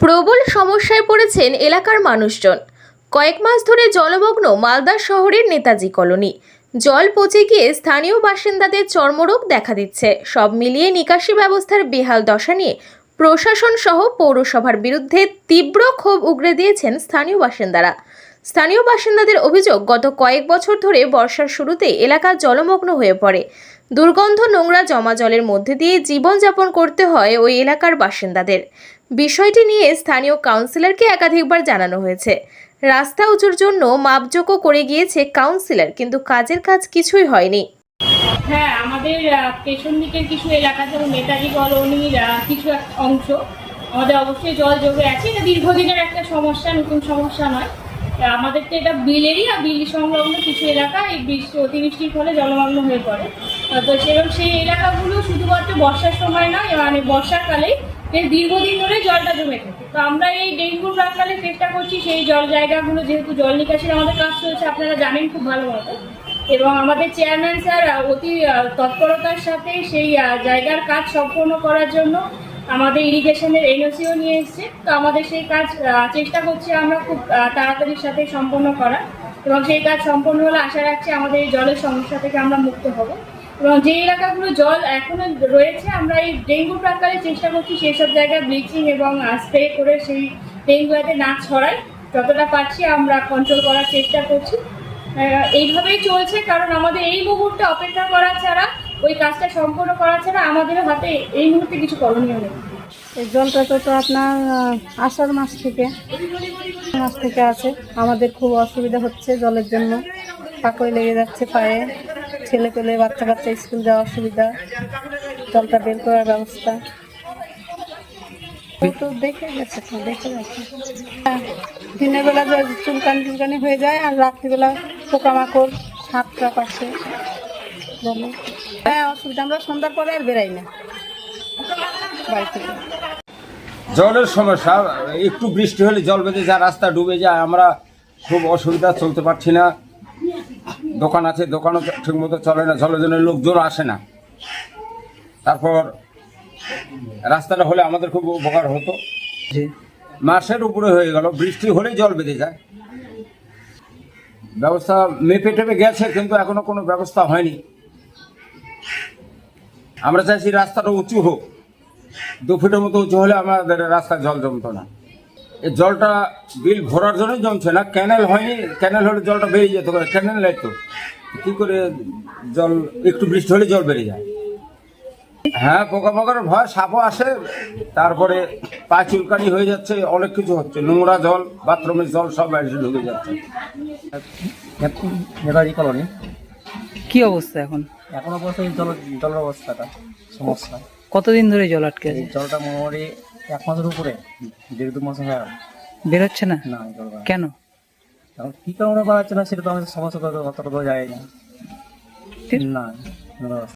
প্রবল সমস্যায় পড়েছেন এলাকার মানুষজন। কয়েক মাস ধরে জলমগ্ন মালদা শহরের নেতাজি কলোনি। জল পচে গিয়ে স্থানীয় বাসিন্দাদের চর্মরোগ দেখা দিচ্ছে। সব মিলিয়ে নিকাশি ব্যবস্থার বেহাল দশা নিয়ে প্রশাসন সহ পৌরসভার বিরুদ্ধে তীব্র ক্ষোভ উগরে দিয়েছেন স্থানীয় বাসিন্দারা। স্থানীয় বাসিন্দাদের অভিযোগ, গত কয়েক বছর ধরে বর্ষার শুরুতে এলাকা জলমগ্ন হয়ে পড়ে। দুর্গন্ধ নোংরা জমা জলের মধ্যে দিয়ে জীবনযাপন করতে হয় ওই এলাকার বাসিন্দাদের। বিষয়টি নিয়ে স্থানীয় কাউন্সিলরকে একাধিকবার জানানো হয়েছে। রাস্তা উঁচুর জন্য মাপজোকও করে গিয়েছে কাউন্সিলর, কিন্তু কাজের কাজ কিছুই হয়নি। হ্যাঁ আমাদের পেছন দিকের কিছু এলাকা, যেমন নেতাজি কলোনির কিছু এক অংশ, আমাদের অবশ্যই জল জমে আছে। এটা দীর্ঘদিনের একটা সমস্যা, নতুন সমস্যা নয়। আমাদের তো এটা বিলেরই, আর বিল সংলগ্ন কিছু এলাকা, এই বৃষ্টি, অতিবৃষ্টির ফলে জলমগ্ন হয়ে পড়ে। তো সেরকম সেই এলাকাগুলো শুধুমাত্র বর্ষার সময় নয় মানে বর্ষাকালে বেশ দীর্ঘদিন ধরে জলটা জমে থাকে। তো আমরা এই ডেঙ্গু প্রাককালে চেষ্টা করছি, সেই জল জায়গাগুলো যেহেতু জল নিকাশির আমাদের কাজ চলছে, আপনারা জানেন খুব ভালো মতো। এবং আমাদের চেয়ারম্যান স্যার অতি তৎপরতার সাথে সেই জায়গার কাজ সম্পূর্ণ করার জন্য আমাদের ইরিগেশনের এনওসিও নিয়ে এসছে। তো আমাদের সেই কাজ চেষ্টা করছি আমরা খুব তাড়াতাড়ির সাথে সম্পন্ন করার। এবং সেই কাজ সম্পন্ন হলে আশা রাখছি আমাদের এই জলের সমস্যা থেকে আমরা মুক্ত হব। এবং যে এলাকাগুলো জল এখনও রয়েছে, আমরা এই ডেঙ্গু প্রাকারে চেষ্টা করছি সেই সব জায়গায় ব্লিচিং এবং স্প্রে করে সেই ডেঙ্গু যাতে না ছড়ায় যতটা পারছি আমরা কন্ট্রোল করার চেষ্টা করছি। এইভাবেই চলছে, কারণ আমাদের এই মুহূর্তে অপেক্ষা করা ছাড়া, ওই কাজটা সম্পূর্ণ করা ছাড়া আমাদের হাতে এই মুহূর্তে কিছু করণীয় নেই। এই জলটা তো তো আপনার আষাঢ় মাস থেকে মাস থেকে আছে। আমাদের খুব অসুবিধা হচ্ছে জলের জন্য। পাকড়ে লেগে যাচ্ছে পায়ে। ছেলে পেলে, বাচ্চা কাচ্চা স্কুল যাওয়ার অসুবিধা জলটা বের করার ব্যবস্থা। দেখে গেছে দিনের বেলা চুলকানি চুলকানি হয়ে যায়, আর রাত্রিবেলা পোকামাকড়, সাপ টাপ আসে হ্যাঁ অসুবিধা, আমরা সন্ধ্যার পরে আর বেরাই না। বাড়ি থেকে। জলের সমস্যা, একটু বৃষ্টি হলে জল বেঁধে যা, রাস্তা ডুবে যায়, আমরা খুব অসুবিধা, চলতে পারছি না। দোকান আছে দোকানও ঠিক মতো চলে না জলের জন্য লোকজন আসে না। তারপর রাস্তাটা হলে আমাদের খুব উপকার হতো। মাসের উপরে হয়ে গেল বৃষ্টি হলেই জল বেঁধে যায়। ব্যবস্থা মেপে টেপে গেছে কিন্তু এখনও কোনো ব্যবস্থা হয়নি। আমরা চাইছি রাস্তাটা উঁচু হোক দু ফুটের মতো উঁচু হলে আমাদের রাস্তায় জল জমতো না। জলটা বিল ভরার জন্যই জমছে না। ক্যানেল হয়নি ক্যানেল হলে জলটা বেরিয়ে যেত ক্যানেল নেই তো। কী করে জল একটু বৃষ্টি হলে জল বেরিয়ে যায়। হ্যাঁ পোকামাকড়ের ভয় সাপও আসে। তারপরে পা চুলকানি হয়ে যাচ্ছে অনেক কিছু হচ্ছে। নোংরা জল বাথরুমের জল সব এসে ঢুকে যাচ্ছে। নেতাজি কলোনি। কি অবস্থা এখন? এখন অবস্থা এই জল জলের অবস্থাটা সমস্যা। কতদিন ধরে জল আটকে আছে? জলটা মোটামুটি এক মাসের উপরে। দেড় দু মাস হয়ে। বেরোচ্ছে না? না কেন? এখন কি কারণে বাড়াচ্ছে না সেটা তো আমাদের সমস্যা তো অতটা তো যায় না। না।